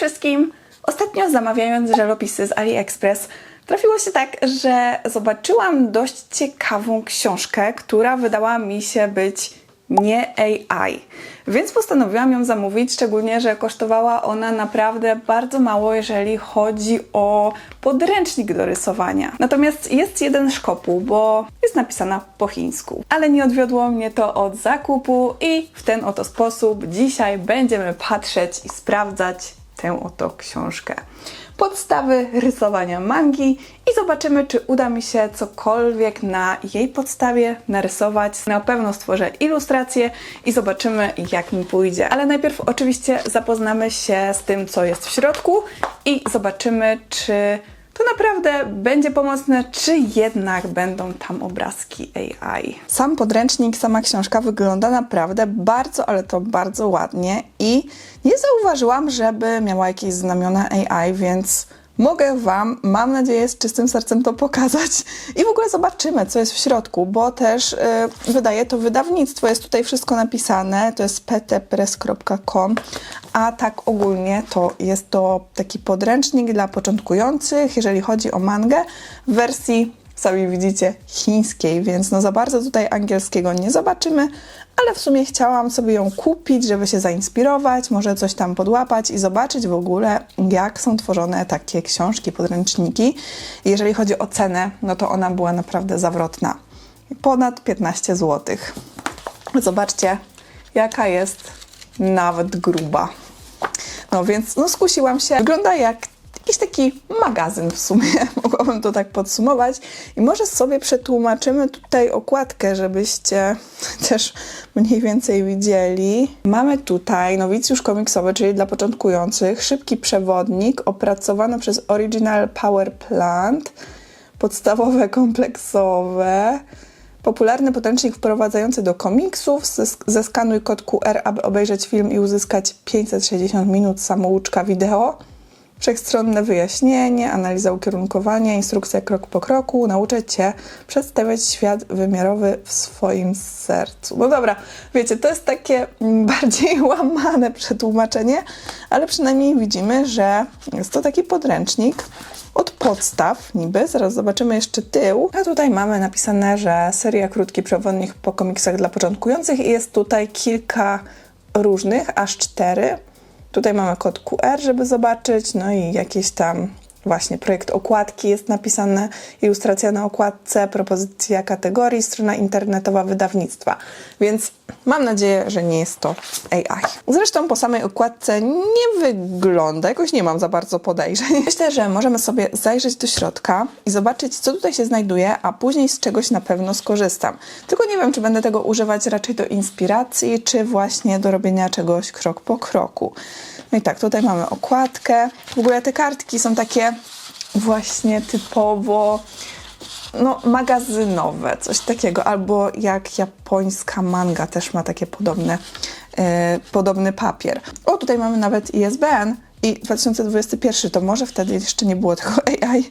wszystkim! Ostatnio zamawiając żelopisy z AliExpress trafiło się tak, że zobaczyłam dość ciekawą książkę, która wydała mi się być nie AI. Więc postanowiłam ją zamówić, szczególnie, że kosztowała ona naprawdę bardzo mało, jeżeli chodzi o podręcznik do rysowania. Natomiast jest jeden szkopuł, bo jest napisana po chińsku. Ale nie odwiodło mnie to od zakupu i w ten oto sposób dzisiaj będziemy patrzeć i sprawdzać tę oto książkę. Podstawy rysowania mangi i zobaczymy, czy uda mi się cokolwiek na jej podstawie narysować. Na pewno stworzę ilustrację i zobaczymy, jak mi pójdzie. Ale najpierw oczywiście zapoznamy się z tym, co jest w środku i zobaczymy, czy naprawdę będzie pomocne, czy jednak będą tam obrazki AI. Sam podręcznik, sama książka wygląda naprawdę bardzo, ale to bardzo ładnie i nie zauważyłam, żeby miała jakieś znamiona AI, więc mogę Wam, mam nadzieję, z czystym sercem to pokazać. I w ogóle zobaczymy, co jest w środku, bo też yy, wydaje to wydawnictwo, jest tutaj wszystko napisane, to jest ptpress.com, a tak ogólnie to jest to taki podręcznik dla początkujących, jeżeli chodzi o mangę w wersji sami widzicie, chińskiej, więc no za bardzo tutaj angielskiego nie zobaczymy, ale w sumie chciałam sobie ją kupić, żeby się zainspirować, może coś tam podłapać i zobaczyć w ogóle, jak są tworzone takie książki, podręczniki. Jeżeli chodzi o cenę, no to ona była naprawdę zawrotna. Ponad 15 zł. Zobaczcie, jaka jest nawet gruba. No więc no skusiłam się. Wygląda jak jakiś taki magazyn w sumie, mogłabym to tak podsumować. I może sobie przetłumaczymy tutaj okładkę, żebyście też mniej więcej widzieli. Mamy tutaj nowicjusz komiksowy, czyli dla początkujących, szybki przewodnik opracowany przez Original Power Plant, podstawowe kompleksowe, Popularny podręcznik wprowadzający do komiksów. Zeskanuj kod QR, aby obejrzeć film i uzyskać 560 minut samouczka wideo. Wszechstronne wyjaśnienie, analiza ukierunkowania, instrukcja krok po kroku, nauczę Cię przedstawiać świat wymiarowy w swoim sercu. No dobra, wiecie, to jest takie bardziej łamane przetłumaczenie, ale przynajmniej widzimy, że jest to taki podręcznik od podstaw niby. Zaraz zobaczymy jeszcze tył. A tutaj mamy napisane, że seria krótki przewodnik po komiksach dla początkujących i jest tutaj kilka różnych, aż cztery. Tutaj mamy kod QR, żeby zobaczyć, no i jakieś tam właśnie projekt okładki jest napisane, ilustracja na okładce, propozycja kategorii, strona internetowa wydawnictwa. Więc mam nadzieję, że nie jest to AI. Zresztą po samej okładce nie wygląda, jakoś nie mam za bardzo podejrzeń. Myślę, że możemy sobie zajrzeć do środka i zobaczyć, co tutaj się znajduje, a później z czegoś na pewno skorzystam. Tylko nie wiem, czy będę tego używać raczej do inspiracji, czy właśnie do robienia czegoś krok po kroku. No i tak, tutaj mamy okładkę. W ogóle te kartki są takie właśnie typowo no, magazynowe, coś takiego, albo jak japońska manga też ma takie podobne, e, podobny papier. O, tutaj mamy nawet ISBN i 2021, to może wtedy jeszcze nie było tego AI.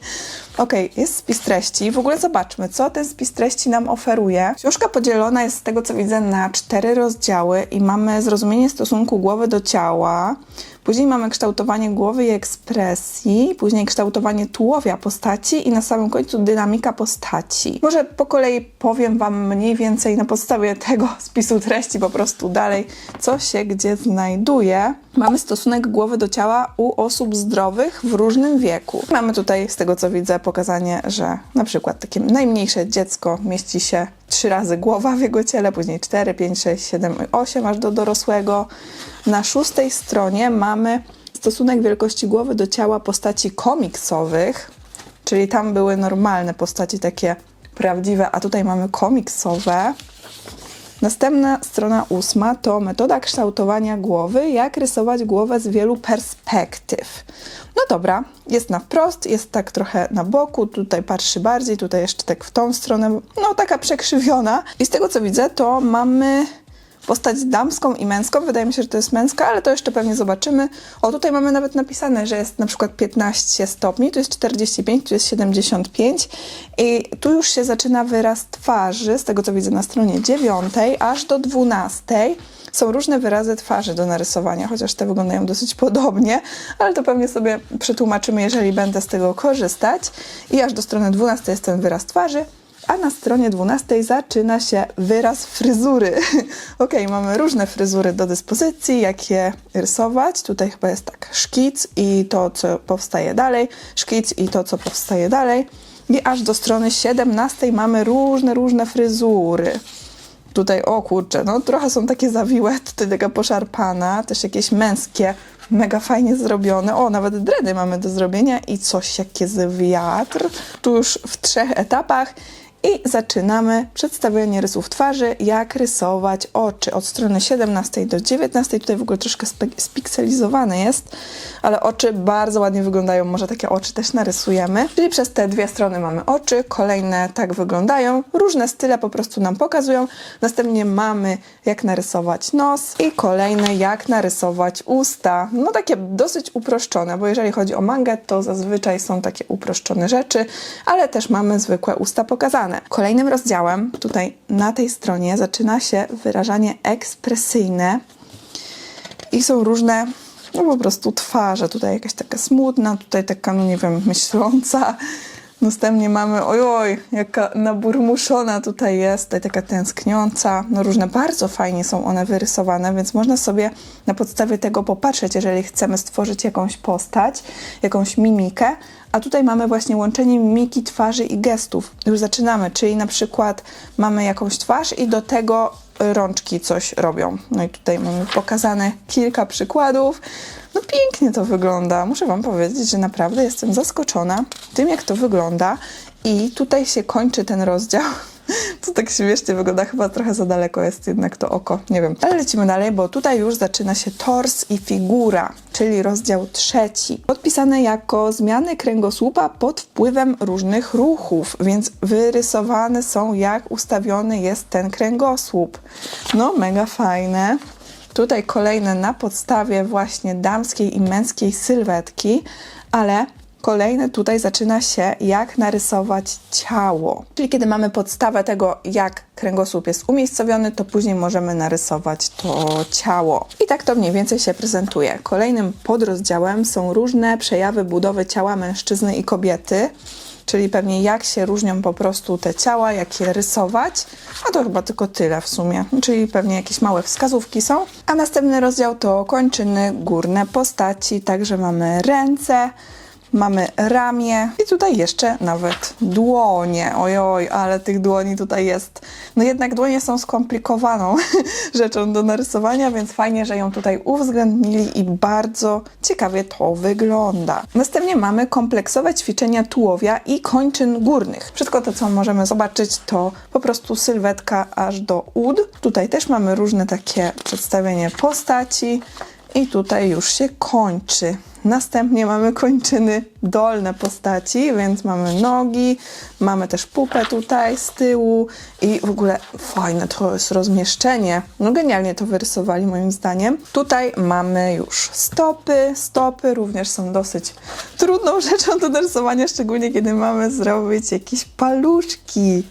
Ok, jest spis treści. W ogóle zobaczmy, co ten spis treści nam oferuje. Książka podzielona jest z tego, co widzę, na cztery rozdziały i mamy zrozumienie stosunku głowy do ciała, Później mamy kształtowanie głowy i ekspresji, później kształtowanie tułowia postaci i na samym końcu dynamika postaci. Może po kolei powiem Wam mniej więcej na podstawie tego spisu treści po prostu dalej, co się gdzie znajduje. Mamy stosunek głowy do ciała u osób zdrowych w różnym wieku. Mamy tutaj, z tego co widzę, pokazanie, że na przykład takie najmniejsze dziecko mieści się trzy razy głowa w jego ciele, później 4, 5, 6, 7, 8 aż do dorosłego. Na szóstej stronie mamy stosunek wielkości głowy do ciała postaci komiksowych, czyli tam były normalne postaci takie prawdziwe, a tutaj mamy komiksowe. Następna strona ósma to metoda kształtowania głowy, jak rysować głowę z wielu perspektyw. No dobra, jest na wprost, jest tak trochę na boku, tutaj patrzy bardziej, tutaj jeszcze tak w tą stronę, no taka przekrzywiona. I z tego co widzę, to mamy postać damską i męską. Wydaje mi się, że to jest męska, ale to jeszcze pewnie zobaczymy. O, tutaj mamy nawet napisane, że jest na przykład 15 stopni, tu jest 45, tu jest 75 i tu już się zaczyna wyraz twarzy, z tego co widzę na stronie 9, aż do 12. Są różne wyrazy twarzy do narysowania, chociaż te wyglądają dosyć podobnie, ale to pewnie sobie przetłumaczymy, jeżeli będę z tego korzystać. I aż do strony 12 jest ten wyraz twarzy, a na stronie 12 zaczyna się wyraz fryzury. ok, mamy różne fryzury do dyspozycji, jak je rysować. Tutaj chyba jest tak szkic i to, co powstaje dalej, szkic i to, co powstaje dalej. I aż do strony 17 mamy różne, różne fryzury. Tutaj, o kurczę, no trochę są takie zawiłe, tutaj taka poszarpana, też jakieś męskie, mega fajnie zrobione. O, nawet dredy mamy do zrobienia i coś jak jest wiatr. Tu już w trzech etapach i zaczynamy przedstawianie rysów twarzy, jak rysować oczy. Od strony 17 do 19, tutaj w ogóle troszkę spikselizowane jest, ale oczy bardzo ładnie wyglądają. Może takie oczy też narysujemy. Czyli przez te dwie strony mamy oczy, kolejne tak wyglądają. Różne style po prostu nam pokazują. Następnie mamy jak narysować nos i kolejne jak narysować usta. No takie dosyć uproszczone, bo jeżeli chodzi o mangę, to zazwyczaj są takie uproszczone rzeczy, ale też mamy zwykłe usta pokazane. Kolejnym rozdziałem tutaj na tej stronie zaczyna się wyrażanie ekspresyjne i są różne, no po prostu twarze. Tutaj jakaś taka smutna, tutaj taka, no nie wiem, myśląca. Następnie mamy, ojoj, jaka naburmuszona tutaj jest, tutaj taka tęskniąca. No różne, bardzo fajnie są one wyrysowane, więc można sobie na podstawie tego popatrzeć, jeżeli chcemy stworzyć jakąś postać, jakąś mimikę. A tutaj mamy właśnie łączenie mimiki, twarzy i gestów. Już zaczynamy, czyli na przykład mamy jakąś twarz i do tego rączki coś robią. No i tutaj mamy pokazane kilka przykładów. No pięknie to wygląda. Muszę Wam powiedzieć, że naprawdę jestem zaskoczona tym, jak to wygląda. I tutaj się kończy ten rozdział. To tak śmiesznie wygląda, chyba trochę za daleko jest jednak to oko, nie wiem. Ale lecimy dalej, bo tutaj już zaczyna się tors i figura, czyli rozdział trzeci. Podpisane jako zmiany kręgosłupa pod wpływem różnych ruchów, więc wyrysowane są jak ustawiony jest ten kręgosłup. No mega fajne. Tutaj kolejne na podstawie właśnie damskiej i męskiej sylwetki, ale kolejne tutaj zaczyna się jak narysować ciało. Czyli kiedy mamy podstawę tego, jak kręgosłup jest umiejscowiony, to później możemy narysować to ciało. I tak to mniej więcej się prezentuje. Kolejnym podrozdziałem są różne przejawy budowy ciała mężczyzny i kobiety czyli pewnie jak się różnią po prostu te ciała, jak je rysować, a to chyba tylko tyle w sumie, czyli pewnie jakieś małe wskazówki są. A następny rozdział to kończyny górne postaci, także mamy ręce, mamy ramię i tutaj jeszcze nawet dłonie. Ojoj, ale tych dłoni tutaj jest. No jednak dłonie są skomplikowaną rzeczą do narysowania, więc fajnie, że ją tutaj uwzględnili i bardzo ciekawie to wygląda. Następnie mamy kompleksowe ćwiczenia tułowia i kończyn górnych. Wszystko to, co możemy zobaczyć, to po prostu sylwetka aż do ud. Tutaj też mamy różne takie przedstawienie postaci i tutaj już się kończy. Następnie mamy kończyny dolne postaci, więc mamy nogi, mamy też pupę tutaj z tyłu i w ogóle fajne to jest rozmieszczenie. No genialnie to wyrysowali moim zdaniem. Tutaj mamy już stopy. Stopy również są dosyć trudną rzeczą do narysowania, szczególnie kiedy mamy zrobić jakieś paluszki.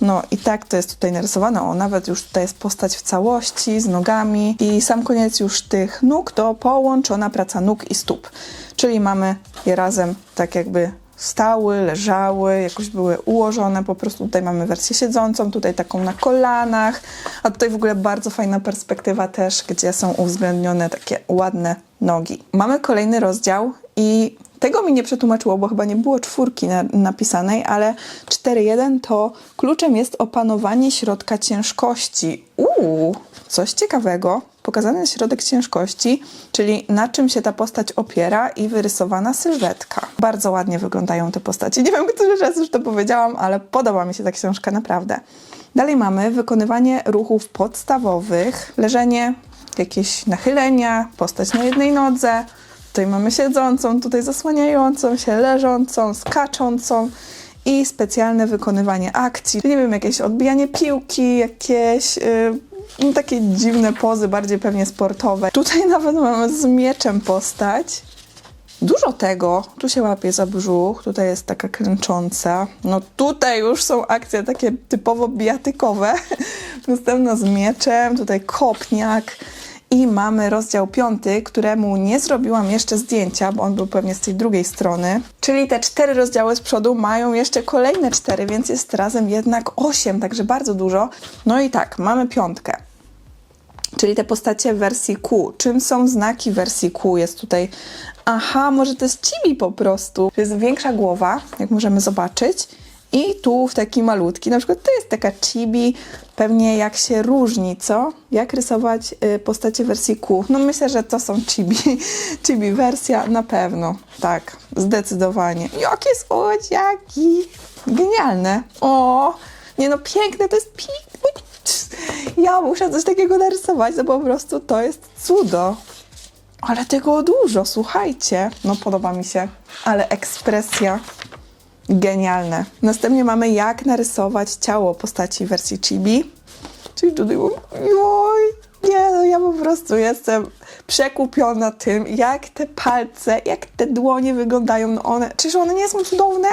No i tak to jest tutaj narysowane. O, nawet już tutaj jest postać w całości z nogami i sam koniec już tych nóg to połączona praca nóg i stóp. Czyli mamy je razem tak jakby stały, leżały, jakoś były ułożone. Po prostu tutaj mamy wersję siedzącą, tutaj taką na kolanach, a tutaj w ogóle bardzo fajna perspektywa też, gdzie są uwzględnione takie ładne nogi. Mamy kolejny rozdział i tego mi nie przetłumaczyło, bo chyba nie było czwórki na, napisanej, ale 4.1 to kluczem jest opanowanie środka ciężkości. Uuu, coś ciekawego. Pokazany jest środek ciężkości, czyli na czym się ta postać opiera i wyrysowana sylwetka. Bardzo ładnie wyglądają te postacie. Nie wiem, który raz już to powiedziałam, ale podoba mi się ta książka naprawdę. Dalej mamy wykonywanie ruchów podstawowych, leżenie, jakieś nachylenia, postać na jednej nodze, Tutaj mamy siedzącą, tutaj zasłaniającą się, leżącą, skaczącą i specjalne wykonywanie akcji. Nie wiem, jakieś odbijanie piłki, jakieś yy, takie dziwne pozy, bardziej pewnie sportowe. Tutaj nawet mamy z mieczem postać. Dużo tego. Tu się łapie za brzuch, tutaj jest taka klęcząca. No tutaj już są akcje takie typowo bijatykowe. Następna z mieczem, tutaj kopniak. I mamy rozdział piąty, któremu nie zrobiłam jeszcze zdjęcia, bo on był pewnie z tej drugiej strony. Czyli te cztery rozdziały z przodu mają jeszcze kolejne cztery, więc jest razem jednak osiem, także bardzo dużo. No i tak, mamy piątkę. Czyli te postacie w wersji Q. Czym są znaki wersji Q? Jest tutaj, aha, może to jest chibi po prostu. To jest większa głowa, jak możemy zobaczyć. I tu w taki malutki, na przykład to jest taka chibi, pewnie jak się różni, co? Jak rysować y, postacie wersji Q? No myślę, że to są chibi, chibi wersja, na pewno, tak, zdecydowanie. Jakie słodziaki, genialne. O, nie no, piękne, to jest piękne. Ja muszę coś takiego narysować, no po prostu to jest cudo. Ale tego dużo, słuchajcie. No podoba mi się, ale ekspresja genialne. Następnie mamy jak narysować ciało postaci w wersji chibi. Czyli tutaj joj, nie no, ja po prostu jestem przekupiona tym, jak te palce, jak te dłonie wyglądają. No one, czyż one nie są cudowne?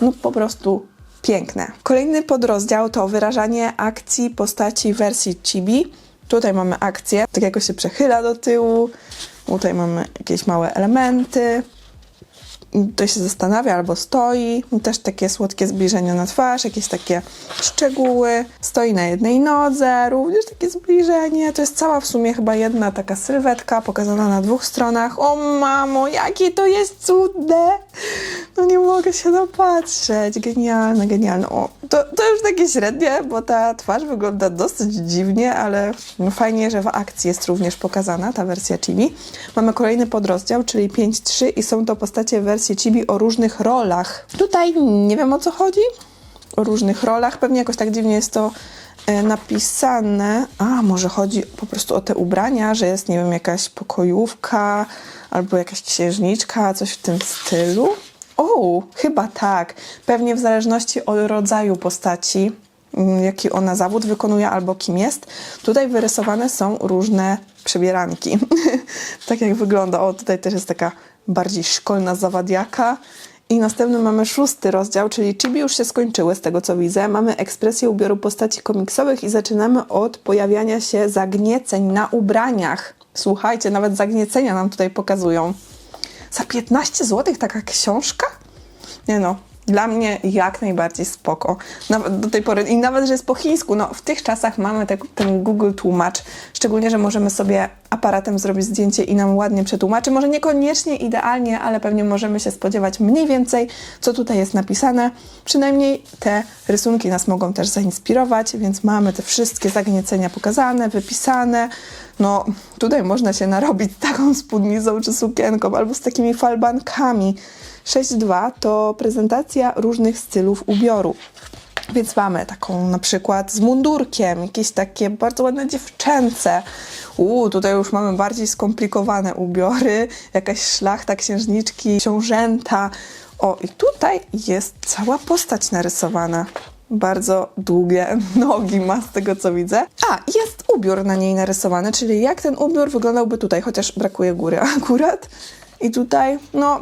No po prostu piękne. Kolejny podrozdział to wyrażanie akcji postaci w wersji chibi. Tutaj mamy akcję, tak jak się przechyla do tyłu. Tutaj mamy jakieś małe elementy to się zastanawia albo stoi. Też takie słodkie zbliżenia na twarz, jakieś takie szczegóły. Stoi na jednej nodze, również takie zbliżenie. To jest cała w sumie chyba jedna taka sylwetka pokazana na dwóch stronach. O mamo, jakie to jest cudne! No nie mogę się napatrzeć. Genialne, genialne. O, to, to już takie średnie, bo ta twarz wygląda dosyć dziwnie, ale no fajnie, że w akcji jest również pokazana ta wersja chibi. Mamy kolejny podrozdział, czyli 5.3 i są to postacie wersji chibi o różnych rolach. Tutaj nie wiem o co chodzi. O różnych rolach. Pewnie jakoś tak dziwnie jest to e, napisane. A, może chodzi po prostu o te ubrania, że jest, nie wiem, jakaś pokojówka albo jakaś księżniczka, coś w tym stylu. O, chyba tak. Pewnie w zależności od rodzaju postaci, jaki ona zawód wykonuje albo kim jest. Tutaj wyrysowane są różne przebieranki. tak jak wygląda. O, tutaj też jest taka bardziej szkolna zawadiaka. I następny mamy szósty rozdział, czyli chibi już się skończyły z tego co widzę. Mamy ekspresję ubioru postaci komiksowych i zaczynamy od pojawiania się zagnieceń na ubraniach. Słuchajcie, nawet zagniecenia nam tutaj pokazują. Za 15 zł taka książka? Nie no, dla mnie jak najbardziej spoko. Nawet do tej pory, i nawet, że jest po chińsku, no w tych czasach mamy te, ten Google tłumacz, szczególnie, że możemy sobie aparatem zrobić zdjęcie i nam ładnie przetłumaczy. Może niekoniecznie idealnie, ale pewnie możemy się spodziewać mniej więcej, co tutaj jest napisane. Przynajmniej te rysunki nas mogą też zainspirować, więc mamy te wszystkie zagniecenia pokazane, wypisane. No, tutaj można się narobić taką spódnicą czy sukienką, albo z takimi falbankami. 6.2 to prezentacja różnych stylów ubioru. Więc mamy taką na przykład z mundurkiem, jakieś takie bardzo ładne dziewczęce. Uuu, tutaj już mamy bardziej skomplikowane ubiory, jakaś szlachta, księżniczki, książęta. O, i tutaj jest cała postać narysowana. Bardzo długie nogi ma z tego co widzę. A, jest ubiór na niej narysowany, czyli jak ten ubiór wyglądałby tutaj, chociaż brakuje góry akurat. I tutaj, no,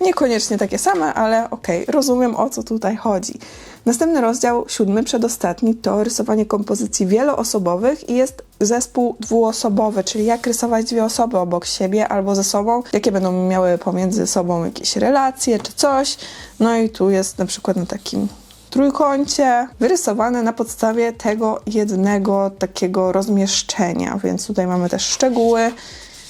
Niekoniecznie takie same, ale okej, okay, rozumiem o co tutaj chodzi. Następny rozdział, siódmy, przedostatni, to rysowanie kompozycji wieloosobowych i jest zespół dwuosobowy, czyli jak rysować dwie osoby obok siebie albo ze sobą, jakie będą miały pomiędzy sobą jakieś relacje czy coś. No i tu jest na przykład na takim trójkącie, wyrysowane na podstawie tego jednego takiego rozmieszczenia, więc tutaj mamy też szczegóły.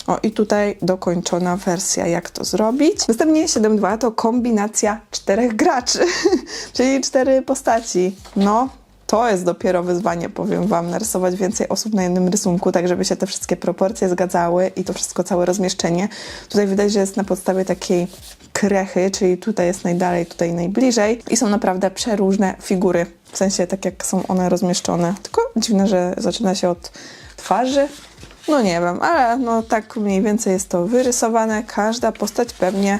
O, i tutaj dokończona wersja, jak to zrobić. Następnie 7.2 to kombinacja czterech graczy, czyli cztery postaci. No, to jest dopiero wyzwanie, powiem Wam, narysować więcej osób na jednym rysunku, tak żeby się te wszystkie proporcje zgadzały i to wszystko, całe rozmieszczenie. Tutaj widać, że jest na podstawie takiej krechy, czyli tutaj jest najdalej, tutaj najbliżej i są naprawdę przeróżne figury, w sensie tak jak są one rozmieszczone. Tylko dziwne, że zaczyna się od twarzy, no nie wiem, ale no tak mniej więcej jest to wyrysowane. Każda postać pewnie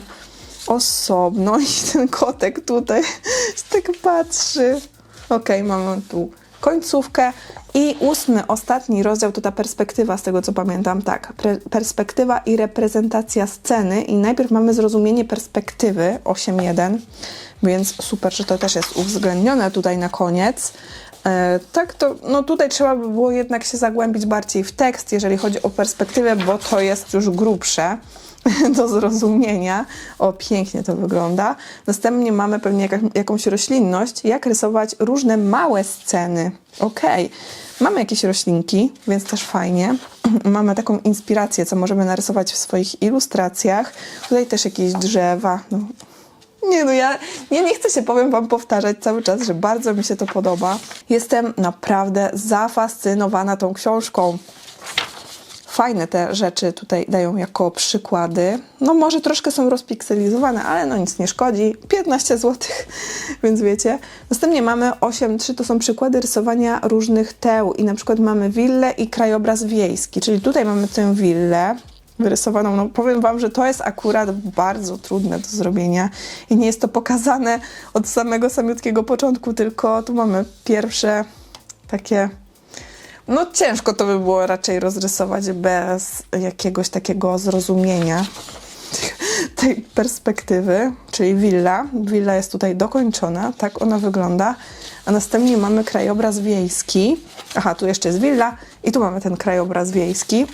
osobno i ten kotek tutaj tak patrzy. Okay, mamy tu końcówkę. I ósmy, ostatni rozdział to ta perspektywa, z tego co pamiętam, tak, perspektywa i reprezentacja sceny. I najpierw mamy zrozumienie perspektywy 8.1, więc super, że to też jest uwzględnione tutaj na koniec. E, tak, to no tutaj trzeba by było jednak się zagłębić bardziej w tekst, jeżeli chodzi o perspektywę, bo to jest już grubsze do zrozumienia. O, pięknie to wygląda. Następnie mamy pewnie jakąś roślinność, jak rysować różne małe sceny. Okej, mamy jakieś roślinki, więc też fajnie. mamy taką inspirację, co możemy narysować w swoich ilustracjach. Tutaj też jakieś drzewa. No, nie no, ja nie, nie chcę się, powiem Wam, powtarzać cały czas, że bardzo mi się to podoba. Jestem naprawdę zafascynowana tą książką. Fajne te rzeczy tutaj dają jako przykłady. No może troszkę są rozpikselizowane, ale no nic nie szkodzi. 15 zł, więc wiecie. Następnie mamy 8.3, to są przykłady rysowania różnych teł i na przykład mamy willę i krajobraz wiejski, czyli tutaj mamy tę willę, wyrysowaną. No, powiem Wam, że to jest akurat bardzo trudne do zrobienia i nie jest to pokazane od samego samiutkiego początku, tylko tu mamy pierwsze takie. No ciężko to by było raczej rozrysować bez jakiegoś takiego zrozumienia tej perspektywy, czyli willa. Willa jest tutaj dokończona, tak ona wygląda. A następnie mamy krajobraz wiejski. Aha, tu jeszcze jest willa i tu mamy ten krajobraz wiejski,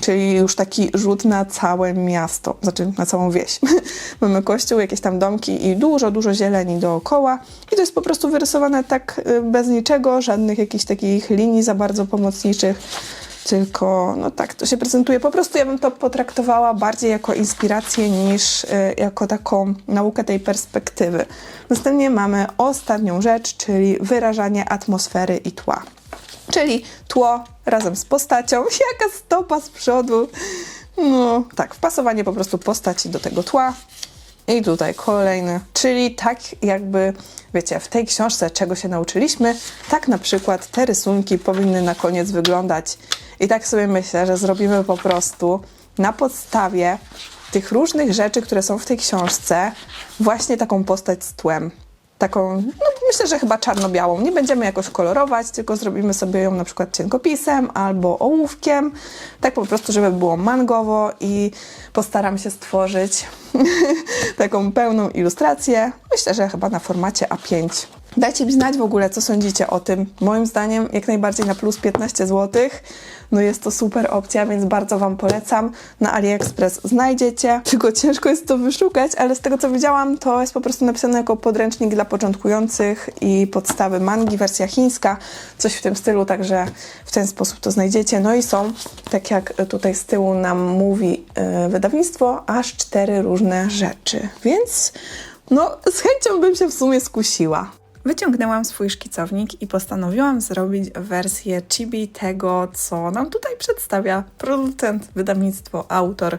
czyli już taki rzut na całe miasto, znaczy na całą wieś. mamy kościół, jakieś tam domki i dużo, dużo zieleni dookoła. I to jest po prostu wyrysowane tak y, bez niczego, żadnych jakichś takich linii za bardzo pomocniczych tylko no tak to się prezentuje. Po prostu ja bym to potraktowała bardziej jako inspirację niż y, jako taką naukę tej perspektywy. Następnie mamy ostatnią rzecz, czyli wyrażanie atmosfery i tła. Czyli tło razem z postacią, jaka stopa z przodu. No tak, wpasowanie po prostu postaci do tego tła. I tutaj kolejny, czyli tak jakby, wiecie, w tej książce czego się nauczyliśmy, tak na przykład te rysunki powinny na koniec wyglądać. I tak sobie myślę, że zrobimy po prostu na podstawie tych różnych rzeczy, które są w tej książce, właśnie taką postać z tłem. Taką, no myślę, że chyba czarno-białą. Nie będziemy jakoś kolorować, tylko zrobimy sobie ją na przykład cienkopisem albo ołówkiem. Tak po prostu, żeby było mangowo i postaram się stworzyć taką pełną ilustrację. Myślę, że chyba na formacie A5. Dajcie mi znać w ogóle, co sądzicie o tym. Moim zdaniem jak najbardziej na plus 15 zł. No jest to super opcja, więc bardzo Wam polecam. Na AliExpress znajdziecie, tylko ciężko jest to wyszukać, ale z tego co widziałam, to jest po prostu napisane jako podręcznik dla początkujących i podstawy mangi, wersja chińska, coś w tym stylu, także w ten sposób to znajdziecie. No i są, tak jak tutaj z tyłu nam mówi yy, wydawnictwo, aż cztery różne rzeczy, więc no z chęcią bym się w sumie skusiła. Wyciągnęłam swój szkicownik i postanowiłam zrobić wersję chibi tego, co nam tutaj przedstawia producent, wydawnictwo, autor.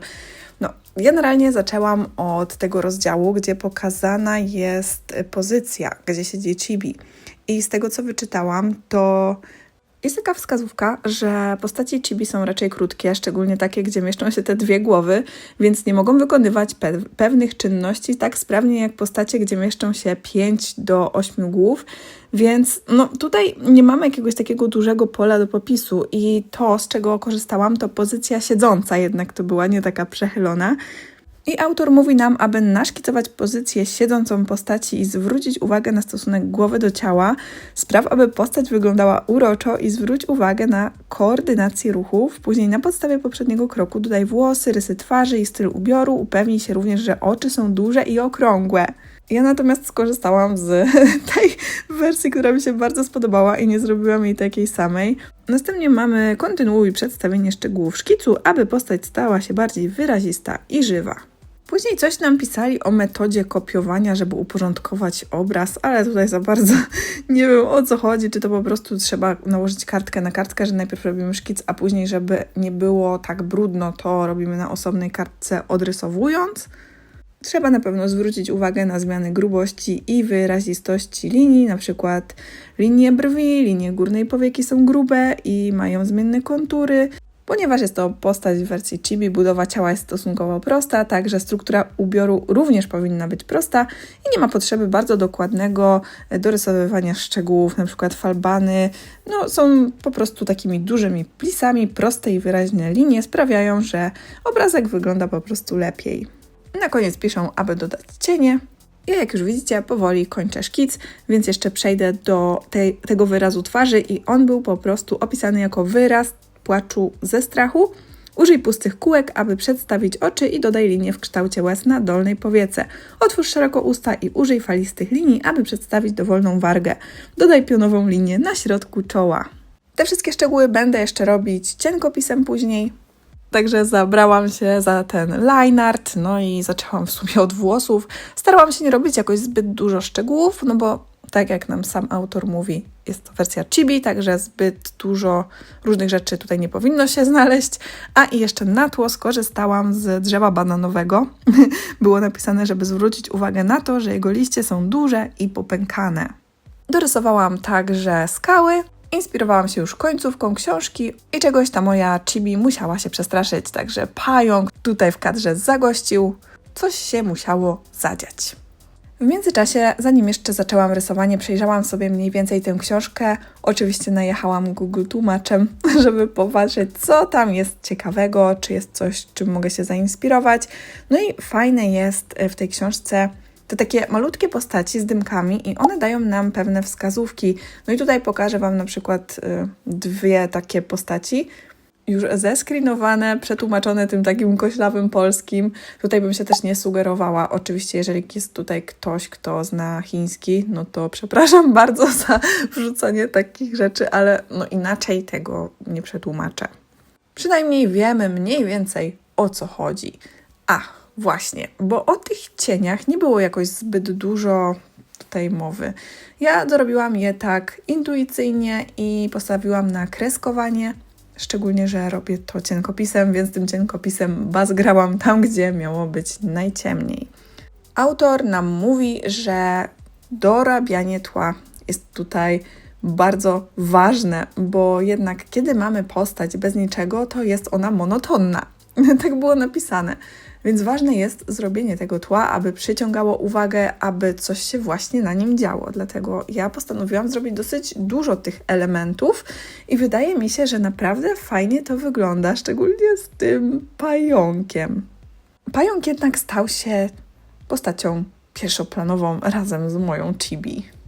No, generalnie zaczęłam od tego rozdziału, gdzie pokazana jest pozycja, gdzie siedzi chibi. I z tego, co wyczytałam, to jest taka wskazówka, że postaci chibi są raczej krótkie, szczególnie takie, gdzie mieszczą się te dwie głowy, więc nie mogą wykonywać pe pewnych czynności tak sprawnie jak postacie, gdzie mieszczą się 5 do 8 głów. Więc no, tutaj nie mamy jakiegoś takiego dużego pola do popisu i to, z czego korzystałam, to pozycja siedząca, jednak to była nie taka przechylona. I autor mówi nam, aby naszkicować pozycję siedzącą postaci i zwrócić uwagę na stosunek głowy do ciała, spraw, aby postać wyglądała uroczo i zwróć uwagę na koordynację ruchów. Później na podstawie poprzedniego kroku dodaj włosy, rysy twarzy i styl ubioru. Upewnij się również, że oczy są duże i okrągłe. Ja natomiast skorzystałam z tej wersji, która mi się bardzo spodobała i nie zrobiłam jej takiej samej. Następnie mamy kontynuuj przedstawienie szczegółów szkicu, aby postać stała się bardziej wyrazista i żywa. Później coś nam pisali o metodzie kopiowania, żeby uporządkować obraz, ale tutaj za bardzo nie wiem o co chodzi, czy to po prostu trzeba nałożyć kartkę na kartkę, że najpierw robimy szkic, a później, żeby nie było tak brudno, to robimy na osobnej kartce odrysowując. Trzeba na pewno zwrócić uwagę na zmiany grubości i wyrazistości linii, na przykład linie brwi, linie górnej powieki są grube i mają zmienne kontury. Ponieważ jest to postać w wersji chibi, budowa ciała jest stosunkowo prosta, także struktura ubioru również powinna być prosta i nie ma potrzeby bardzo dokładnego e, dorysowywania szczegółów, przykład falbany. No, są po prostu takimi dużymi plisami, proste i wyraźne linie sprawiają, że obrazek wygląda po prostu lepiej. Na koniec piszę, aby dodać cienie. Ja, jak już widzicie, powoli kończę szkic, więc jeszcze przejdę do tej, tego wyrazu twarzy i on był po prostu opisany jako wyraz płaczu ze strachu. Użyj pustych kółek, aby przedstawić oczy i dodaj linię w kształcie łez na dolnej powiece. Otwórz szeroko usta i użyj falistych linii, aby przedstawić dowolną wargę. Dodaj pionową linię na środku czoła. Te wszystkie szczegóły będę jeszcze robić cienkopisem później. Także zabrałam się za ten line art, no i zaczęłam w sumie od włosów. Starałam się nie robić jakoś zbyt dużo szczegółów, no bo tak jak nam sam autor mówi, jest to wersja chibi, także zbyt dużo różnych rzeczy tutaj nie powinno się znaleźć. A i jeszcze na tło skorzystałam z drzewa bananowego. Było napisane, żeby zwrócić uwagę na to, że jego liście są duże i popękane. Dorysowałam także skały, Inspirowałam się już końcówką książki i czegoś ta moja chibi musiała się przestraszyć, także pająk tutaj w kadrze zagościł, coś się musiało zadziać. W międzyczasie, zanim jeszcze zaczęłam rysowanie, przejrzałam sobie mniej więcej tę książkę. Oczywiście najechałam Google tłumaczem, żeby popatrzeć, co tam jest ciekawego, czy jest coś, czym mogę się zainspirować. No i fajne jest w tej książce to takie malutkie postaci z dymkami i one dają nam pewne wskazówki. No i tutaj pokażę Wam na przykład y, dwie takie postaci, już zeskrinowane, przetłumaczone tym takim koślawym polskim. Tutaj bym się też nie sugerowała. Oczywiście, jeżeli jest tutaj ktoś, kto zna chiński, no to przepraszam bardzo za wrzucanie takich rzeczy, ale no inaczej tego nie przetłumaczę. Przynajmniej wiemy mniej więcej o co chodzi. Ach, Właśnie, bo o tych cieniach nie było jakoś zbyt dużo tutaj mowy. Ja dorobiłam je tak intuicyjnie i postawiłam na kreskowanie, szczególnie, że robię to cienkopisem, więc tym cienkopisem bazgrałam tam, gdzie miało być najciemniej. Autor nam mówi, że dorabianie tła jest tutaj bardzo ważne, bo jednak kiedy mamy postać bez niczego, to jest ona monotonna. tak było napisane. Więc ważne jest zrobienie tego tła, aby przyciągało uwagę, aby coś się właśnie na nim działo. Dlatego ja postanowiłam zrobić dosyć dużo tych elementów i wydaje mi się, że naprawdę fajnie to wygląda, szczególnie z tym pająkiem. Pająk jednak stał się postacią pierwszoplanową razem z moją chibi.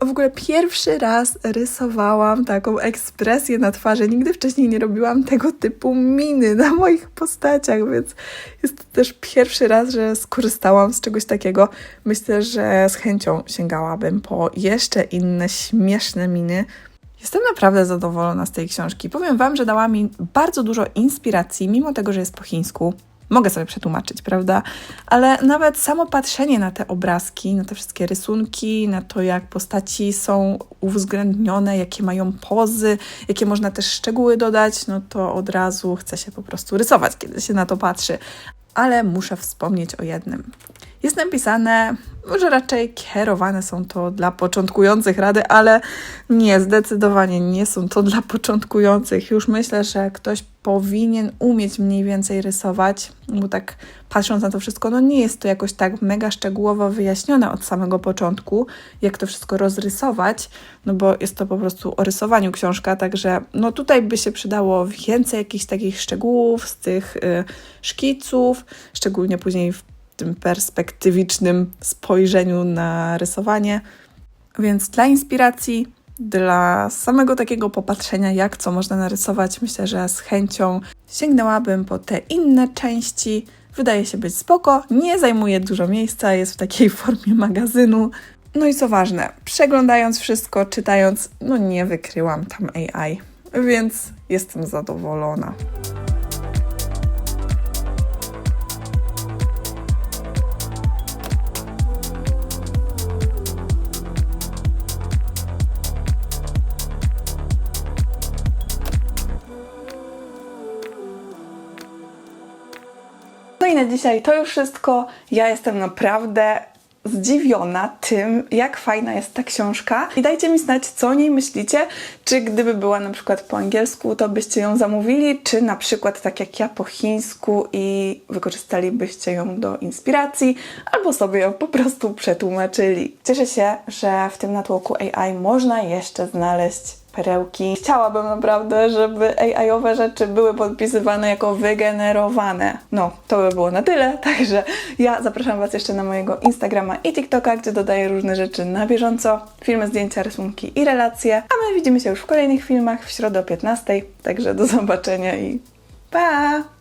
W ogóle pierwszy raz rysowałam taką ekspresję na twarzy. Nigdy wcześniej nie robiłam tego typu miny na moich postaciach, więc jest to też pierwszy raz, że skorzystałam z czegoś takiego. Myślę, że z chęcią sięgałabym po jeszcze inne śmieszne miny. Jestem naprawdę zadowolona z tej książki. Powiem Wam, że dała mi bardzo dużo inspiracji, mimo tego, że jest po chińsku mogę sobie przetłumaczyć, prawda? Ale nawet samo patrzenie na te obrazki, na te wszystkie rysunki, na to, jak postaci są uwzględnione, jakie mają pozy, jakie można też szczegóły dodać, no to od razu chce się po prostu rysować, kiedy się na to patrzy. Ale muszę wspomnieć o jednym. Jest napisane, że raczej kierowane są to dla początkujących rady, ale nie, zdecydowanie nie są to dla początkujących. Już myślę, że ktoś powinien umieć mniej więcej rysować, bo tak patrząc na to wszystko, no nie jest to jakoś tak mega szczegółowo wyjaśnione od samego początku, jak to wszystko rozrysować, no bo jest to po prostu o rysowaniu książka, także no tutaj by się przydało więcej jakichś takich szczegółów z tych y, szkiców, szczególnie później w tym perspektywicznym spojrzeniu na rysowanie. Więc dla inspiracji, dla samego takiego popatrzenia, jak co można narysować, myślę, że z chęcią sięgnęłabym po te inne części. Wydaje się być spoko, nie zajmuje dużo miejsca, jest w takiej formie magazynu. No i co ważne, przeglądając wszystko, czytając, no nie wykryłam tam AI, więc jestem zadowolona. I na dzisiaj to już wszystko. Ja jestem naprawdę zdziwiona tym, jak fajna jest ta książka. I dajcie mi znać, co o niej myślicie. Czy gdyby była na przykład po angielsku, to byście ją zamówili, czy na przykład tak jak ja po chińsku i wykorzystalibyście ją do inspiracji, albo sobie ją po prostu przetłumaczyli. Cieszę się, że w tym natłoku AI można jeszcze znaleźć perełki. Chciałabym naprawdę, żeby AI-owe rzeczy były podpisywane jako wygenerowane. No, to by było na tyle, także ja zapraszam Was jeszcze na mojego Instagrama i TikToka, gdzie dodaję różne rzeczy na bieżąco, filmy, zdjęcia, rysunki i relacje, a my widzimy się już w kolejnych filmach w środę o 15, także do zobaczenia i pa!